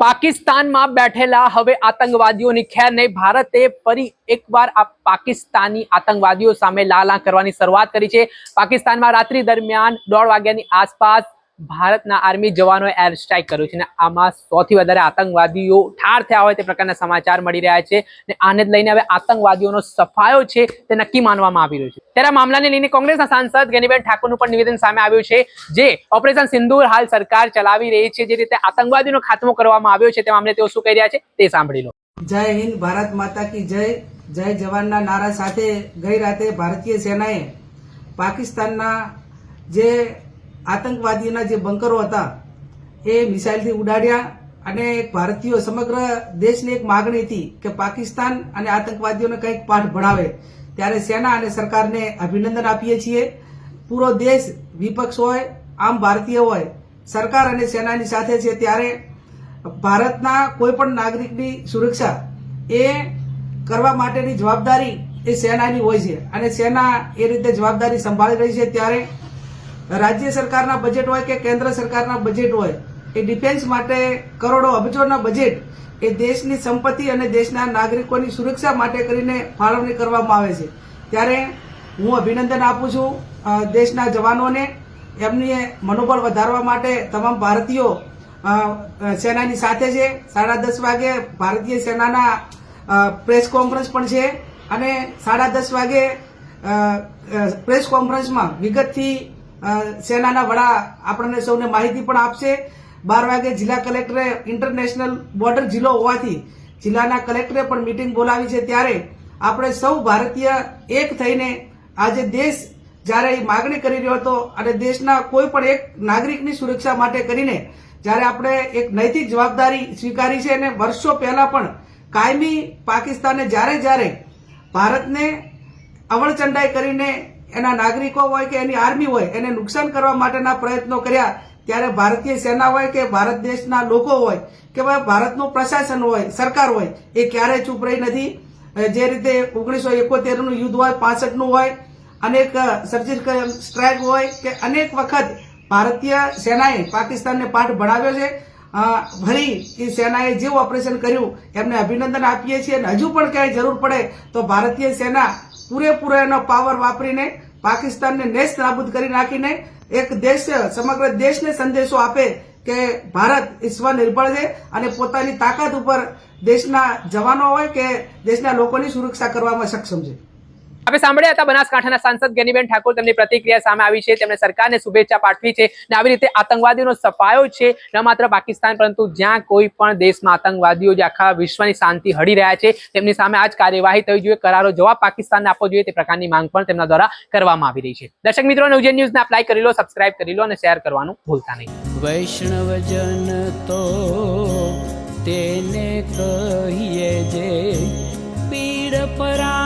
પાકિસ્તાનમાં બેઠેલા હવે આતંકવાદીઓની ખેર નહીં, ભારતે ફરી એકવાર આ પાકિસ્તાની આતંકવાદીઓ સામે લાલા કરવાની શરૂઆત કરી છે. પાકિસ્તાનમાં રાત્રિ દરમિયાન દોઢ વાગ્યાની આસપાસ ભારતના આર્મી જવાનોએ એર સ્ટ્રાઇક કર્યું છે અને આમાં સૌથી વધારે આતંકવાદીઓ ઠાર થયા હોય તે પ્રકારના સમાચાર મળી રહ્યા છે અને આને લઈને હવે આતંકવાદીઓનો સફાયો છે તે નક્કી માનવામાં આવી રહ્યો છે. ત્યારે મામલાને લઈને કોંગ્રેસના સાંસદ ગેનીબેન ઠાકોરનું પણ નિવેદન સામે આવ્યું છે જે ઓપરેશન સિંધુર હાલ સરકાર ચલાવી રહી છે જે રીતે આતંકવાદીનો ખાત્મો કરવામાં આવ્યો છે તે મામલે તેઓ શું કહી રહ્યા છે તે સાંભળી લો. જય હિન્દ, ભારત માતા કી જય. જય જવાનના નારા સાથે ગઈ રાતે ભારતીય સેનાએ પાકિસ્તાનના જે આતંકવાદીઓના જે બંકરો હતા, એ મિસાઇલથી ઉડાડ્યા અને ભારતીયો સમગ્ર દેશની એક માગણી હતી કે પાકિસ્તાન અને આતંકવાદીઓને કંઈક પાઠ ભણાવે. ત્યારે સેના અને સરકારને અભિનંદન આપીએ છીએ. પૂરો દેશ વિપક્ષ હોય, આમ ભારતીય હોય, સરકાર અને સેનાની સાથે છે ત્યારે ભારતના કોઈ પણ નાગરિકની સુરક્ષા એ કરવા માટેની જવાબદારી એ સેનાની હોય છે. અને સેના એ રીતે જવાબદારી સંભાળી રહી છે ત્યારે રાજ્ય સરકારના બજેટ હોય કે કેન્દ્ર સરકારના બજેટ હોય, એ ડિફેન્સ માટે કરોડો અબજોના બજેટ એ દેશની સંપત્તિ અને દેશના નાગરિકોની સુરક્ષા માટે કરીને ફાળવણી કરવામાં આવે છે. ત્યારે હું અભિનંદન આપું છું દેશના જવાનોને, એમની મનોબળ વધારવા માટે તમામ ભારતીયો સેનાની સાથે છે. સાડા દસ વાગે ભારતીય સેનાના પ્રેસ કોન્ફરન્સ પણ છે. અને સાડા દસ વાગે પ્રેસ કોન્ફરન્સમાં વિગતથી સેનાના વડા આપણને સૌને માહિતી પણ આપશે. બાર વાગે જિલ્લા કલેક્ટરે ઇન્ટરનેશનલ બોર્ડર જિલ્લો હોવાથી જિલ્લાના કલેક્ટરે પણ મીટિંગ બોલાવી છે ત્યારે આપણે સૌ ભારતીય એક થઈને આજે દેશ જ્યારે એ માગણી કરી રહ્યો હતો અને દેશના કોઈ પણ એક નાગરિકની સુરક્ષા માટે કરીને જ્યારે આપણે એક નૈતિક જવાબદારી સ્વીકારી છે અને વર્ષો પહેલા પણ કાયમી પાકિસ્તાને જ્યારે જ્યારે ભારતને અવળચંડાઈ કરીને એના નાગરિકો હોય કે એની આર્મી હોય, એને નુકસાન કરવા માટેના પ્રયત્નો કર્યા, ત્યારે ભારતીય સેના હોય કે ભારત દેશના લોકો હોય, કે ભાઈ ભારતનું પ્રશાસન હોય, સરકાર હોય, એ ક્યારેય ચૂપ રહી નથી. જે રીતે ઓગણીસો એકોતેરનું યુદ્ધ હોય, પાસઠનું હોય, અનેક સર્જિકલ સ્ટ્રાઇક હોય, કે અનેક વખત ભારતીય સેનાએ પાકિસ્તાનને પાઠ ભણાવ્યો છે. ફરી એ સેનાએ જે ઓપરેશન કર્યું, એમને અભિનંદન આપીએ છીએ અને હજુ પણ ક્યાંય જરૂર પડે તો ભારતીય સેના પૂરેપૂરો એનો પાવર વાપરીને પાકિસ્તાનને નેસ્ત નાબૂદ કરી નાખીને એક દેશ, સમગ્ર દેશને સંદેશો આપે કે ભારત એ સ્વનિર્ભર છે અને પોતાની તાકાત ઉપર દેશના જવાનો હોય કે દેશના લોકોની સુરક્ષા કરવામાં સક્ષમ છે. આપણે સાંભળ્યા હતા બનાસકાંઠાના સાંસદ ગેનીબેન ઠાકોર તેમની પ્રતિક્રિયા સામે આવી છે. તેમણે સરકારને શુભેચ્છા પાઠવી છે અને આવી રીતે આતંકવાદીઓનો સફાયો છે ન માત્ર પાકિસ્તાન, પરંતુ જ્યાં કોઈ પણ દેશમાં આતંકવાદીઓ જે આખા વિશ્વની શાંતિ હડી રહ્યા છે. તેમની સામે આ જ કાર્યવાહી થવી જોઈએ. કરારો જવાબ પાકિસ્તાનને આપવો જોઈએ તે પ્રકારની માંગ પણ તેમના દ્વારા કરવામાં આવી રહી છે. દર્શક મિત્રો, નવજન ન્યૂઝને અપ્લાય કરી લો, સબસ્ક્રાઇબ કરી લો અને શેર કરવાનું ભૂલતા નહીં. વૈષ્ણવજન તો તેને કહીએ જે પીડ પરા